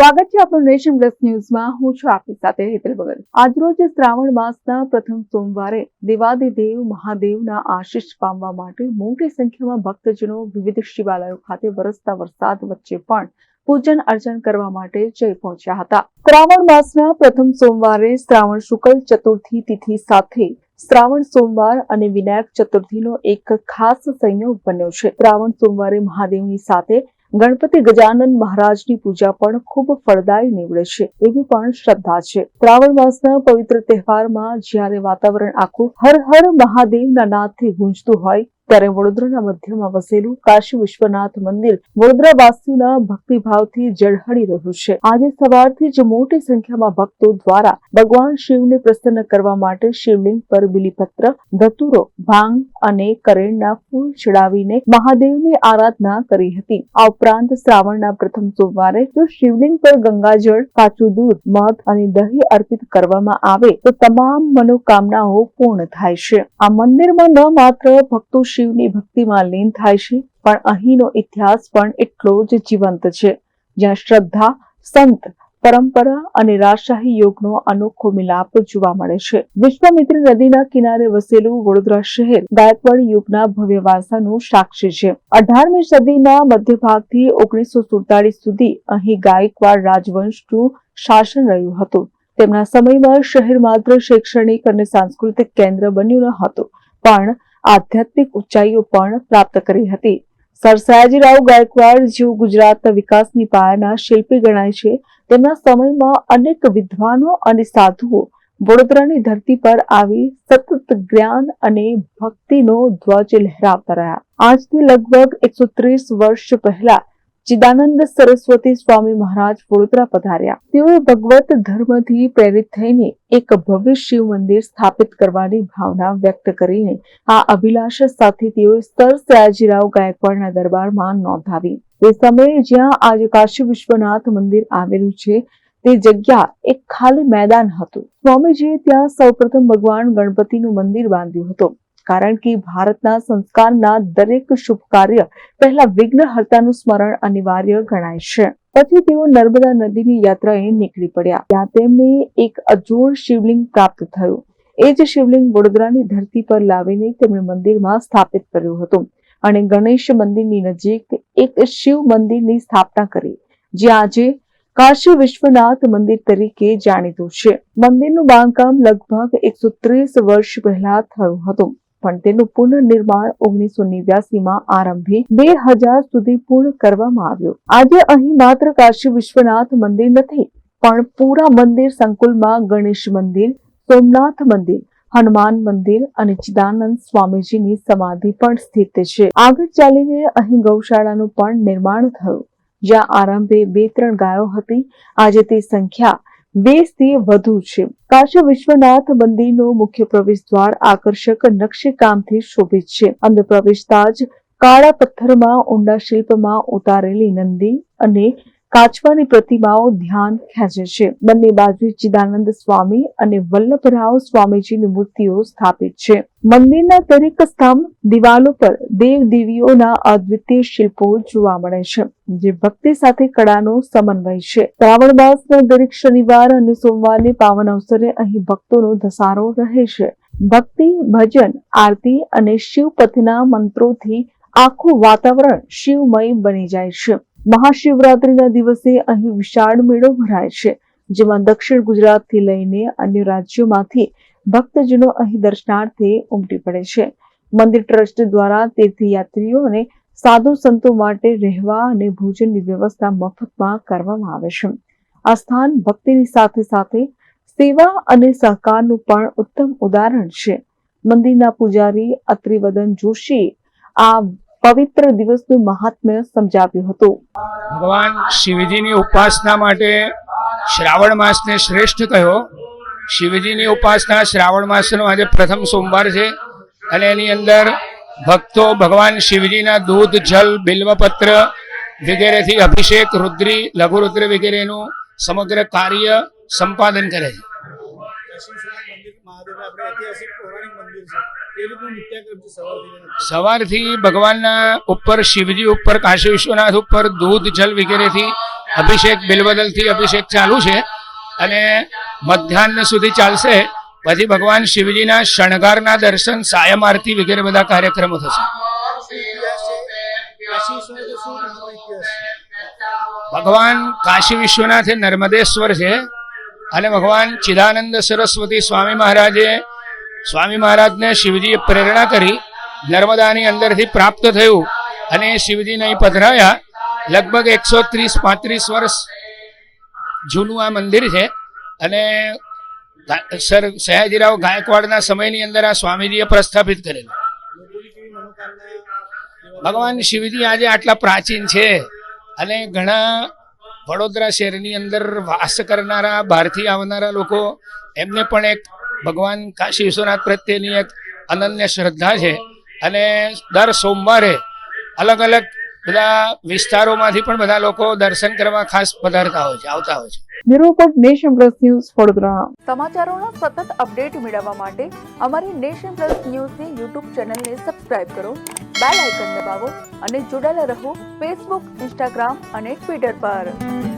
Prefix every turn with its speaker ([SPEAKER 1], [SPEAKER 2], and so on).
[SPEAKER 1] સ્વાગત છે આપણું નેશન પ્લસ ન્યૂઝમાં. હું છું આપની સાથે હેતલ ભગત. આજરોજ શ્રાવણ માસના પ્રથમ સોમવારે દેવાદિદેવ મહાદેવના આશીષ પામવા માટે મોટી સંખ્યામાં ભક્તજનો વિવિધ શિવાલયો ખાતે વરસતા વરસાદ વચ્ચે પણ પૂજન અર્ચન કરવા માટે જઈ પહોંચ્યા હતા. શ્રાવણ માસના પ્રથમ સોમવારે શ્રાવણ શુક્લ ચતુર્થી તિથિ સાથે શ્રાવણ સોમવાર અને વિનાયક ચતુર્થીનો એક ખાસ સંયોગ બન્યો છે. શ્રાવણ સોમવારે મહાદેવની સાથે ગણપતિ ગજાનન મહારાજની પૂજા પણ ખૂબ ફળદાયી નીવડે છે, એવી પણ શ્રદ્ધા છે. શ્રાવણ માસના પવિત્ર તહેવારમાં જ્યારે વાતાવરણ આખું હર હર મહાદેવના નાદથી ગુંજતું હોય ત્યારે વડોદરાના મધ્યમાં વસેલું કાશી વિશ્વનાથ મંદિર વડોદરા ભક્તિભાવથી ઝળહળી રહ્યું છે. આજે સવારથી જ મોટી સંખ્યામાં ભક્તો દ્વારા ભગવાન શિવને પ્રસન્ન કરવા માટે શિવલિંગ પર બિલીપત્ર, ધતુરો, ભાંગ અને કરેણના ફૂલ ચડાવીને મહાદેવની આરાધના કરી હતી. આ ઉપરાંત શ્રાવણના પ્રથમ સોમવારે જો શિવલિંગ પર ગંગાજળ, કાચું દૂધ, મધ અને દહીં અર્પિત કરવામાં આવે તો તમામ મનોકામનાઓ પૂર્ણ થાય છે. આ મંદિરમાં ન માત્ર ભક્તો શિવની ભક્તિમાં લીન થાય છે, પણ અહીંનો ઇતિહાસ પણ એટલો જ જીવંત છે, જ્યાં શ્રદ્ધા, સંત, પરંપરા અને રાજશાહી યોગનો અનોખો મિલાપ જોવા મળે છે. વિશ્વામિત્ર નદીના કિનારે વસેલું વડોદરા શહેર ગાયકવાડ યુગના ભવ્ય વારસાનું સાક્ષી છે. અઢારમી સદીના મધ્યભાગથી ઓગણીસો સુડતાલીસ સુધી અહીં ગાયકવાડ રાજવંશનું શાસન રહ્યું હતું. તેમના સમયમાં શહેર માત્ર શૈક્ષણિક અને સાંસ્કૃતિક કેન્દ્ર બન્યું ન હતું, પણ આધ્યાત્મિક ઊંચાઈઓ પણ પ્રાપ્ત કરી હતી. સર સયાજીરાવ ગાયકવાડ જેઓ ગુજરાતના વિકાસની પાયાના શિલ્પી ગણાય છે. તેમના સમયમાં અનેક વિદ્વાનો અને સાધુઓ વડોદરાની ધરતી પર આવી સતત જ્ઞાન અને ભક્તિનો ધ્વજ લહેરાવતા રહ્યા. આજથી લગભગ એકસો ત્રીસ વર્ષ પહેલા ચિદાનંદ સરસ્વતી સ્વામી મહારાજ વડોદરા પધાર્યા. તેઓએ ભગવત ધર્મથી પ્રેરિત થઈને એક ભવ્ય શિવ મંદિર સ્થાપિત કરવાની ભાવના વ્યક્ત કરીને આ અભિલાષ સાથે તેઓએ સર સયાજીરાવ ગાયકવાડના દરબારમાં નોંધાવી. તે સમયે જ્યાં આજે કાશી વિશ્વનાથ મંદિર આવેલું છે, તે જગ્યા એક ખાલી મેદાન હતું. સ્વામીજીએ ત્યાં સૌપ્રથમ ભગવાન ગણપતિનું મંદિર બાંધ્યું હતું. કારણ કે ભારતના સંસ્કારના દરેક શુભ કાર્ય પહેલા વિઘ્નહર્તાનું સ્મરણ અનિવાર્ય ગણાય છે. પછી તેઓ નર્મદા નદીની યાત્રાએ નીકળી પડ્યા. ત્યાં તેમને એક અજોડ શિવલિંગ પ્રાપ્ત થયું. એ જ શિવલિંગ વડોદરાની ધરતી પર લાવીને તેમણે મંદિરમાં સ્થાપિત કર્યું હતું. અને ગણેશ મંદિરની નજીક એક શિવ મંદિરની સ્થાપના કરી, જે આજે કાશી વિશ્વનાથ મંદિર તરીકે જાણીતું છે. મંદિરનું બાંધકામ લગભગ એકસો ત્રીસ વર્ષ પહેલા થયું હતું. પણ તેનું પુનર્નિર્માણ ઓગણીસો નેવ્યાસીમાં આરંભી બે હજાર સુધી પૂર્ણ કરવામાં આવ્યું. આજે અહીં માત્ર કાશી વિશ્વનાથ મંદિર નથી, પણ પૂરા મંદિર સંકુલમાં ગણેશ મંદિર, સોમનાથ મંદિર, હનુમાન મંદિર અને ચિદાનંદ સ્વામીજીની સમાધિ પણ સ્થિત છે. આગળ ચાલીને અહીં ગૌશાળાનું પણ નિર્માણ થયું. જ્યાં આરંભે બે ત્રણ ગાયો હતી. આજે તે સંખ્યા વીસથી વધુ છે. કાશી વિશ્વનાથ મંદિરનો મુખ્ય પ્રવેશ દ્વાર આકર્ષક નકશીકામથી શોભિત છે. અંદર પ્રવેશતા જ કાળા પથ્થરમાં ઊંડા શિલ્પમાં ઉતારેલી નંદી અને કાચવાની પ્રતિમાઓ ધ્યાન ખેંચે છે. બંને બાજુ ચિદાનંદ સ્વામી અને વલ્લભરાવ સ્વામીજીની મૂર્તિઓ સ્થાપિત છે. મંદિરના દરેક સ્તંભ, દિવાલો પર દેવ દેવીઓના અદ્વિતીય શિલ્પો જોવા મળે છે, જે ભક્તિ સાથે કળાનો સમન્વય છે. શ્રાવણ માસના દરેક શનિવાર અને સોમવારની પાવન અવસરે અહીં ભક્તોનો ધસારો રહે છે. ભક્તિ, ભજન, આરતી અને શિવપથના મંત્રોથી આખું વાતાવરણ શિવમય બની જાય છે. મહાશિવરાત્રીના દિવસે અહીં વિશાળ મેળો ભરાય છે, જેમાં દક્ષિણ ગુજરાતથી લઈને અન્ય રાજ્યોમાંથી ભક્તજનો અહીં દર્શનાર્થે ઉમટી પડે છે. મંદિર ટ્રસ્ટ દ્વારા તીર્થયાત્રીઓને સાધુ સંતો માટે રહેવા અને ભોજનની વ્યવસ્થા મફતમાં કરવામાં આવે છે. આ સ્થાન ભક્તિની સાથે સાથે સેવા અને સહકારનું પણ ઉત્તમ ઉદાહરણ છે. મંદિરના પૂજારી અત્રિવદન જોશી આ પવિત્ર દિવસનું મહાત્મ્ય સમજાવ્યું હતું.
[SPEAKER 2] ભગવાન શિવજીની ઉપાસના માટે શ્રાવણ માસને શ્રેષ્ઠ કહ્યો. શિવજીની ઉપાસના શ્રાવણ માસનો આજે પ્રથમ સોમવાર છે અને એની અંદર ભક્તો ભગવાન શિવજીના દૂધ જલ બિલ્વપત્ર વગેરેથી અભિષેક રુદ્રી લઘુરુદ્ર વગેરેનું સમગ્ર કાર્ય સંપાદન કરે છે.
[SPEAKER 3] સવારથી
[SPEAKER 2] ભગવાનના ઉપર શિવજી ઉપર કાશી વિશ્વનાથ ઉપર દૂધ જલ વગેરેથી અભિષેક બિલબદલથી અભિષેક ચાલુ છે. અને મધ્યાહન સુધી ચાલશે. પછી ભગવાન શિવજીના શણગારના દર્શન સાયમ આરતી વગેરે બધા કાર્યક્રમો થશે. ભગવાન કાશી વિશ્વનાથ એ નર્મદેશ્વર છે. અને ભગવાન ચિદાનંદ સરસ્વતી સ્વામી મહારાજે સ્વામી મહારાજને શિવજીએ પ્રેરણા કરી, નર્મદાની અંદરથી પ્રાપ્ત થયું અને શિવજીને અહીં પધરાયા. લગભગ એકસો ત્રીસ, પાંત્રીસ વર્ષ જૂનું આ મંદિર છે અને સર સયાજીરાવ ગાયકવાડના સમયની અંદર આ સ્વામીજીએ પ્રસ્થાપિત કરેલું. ભગવાન શિવજી આજે આટલા પ્રાચીન છે અને ઘણા વડોદરા શહેરની અંદર વાસ કરનારા, બહારથી આવનારા લોકો એમને પણ એક ભગવાન કાશી વિશ્વનાથ પ્રત્યેની એક અનન્ય શ્રદ્ધા છે. અને દર સોમવારે અલગ અલગ બધા વિસ્તારોમાંથી પણ બધા લોકો દર્શન કરવા ખાસ પધારતા હોય છે આવતા હોય છે.
[SPEAKER 1] નિરૂપક નેશન પ્લસ ન્યૂઝ વડોદરા. સમાચારોના સતત અપડેટ મેળવવા માટે અમારી નેશન પ્લસ ન્યૂઝની યુટ્યુબ ચેનલને સબસ્ક્રાઇબ કરો બેલ આઇકન દબાવો અને જોડાયેલા રહો ફેસબુક ઇન્સ્ટાગ્રામ અને ટ્વિટર પર.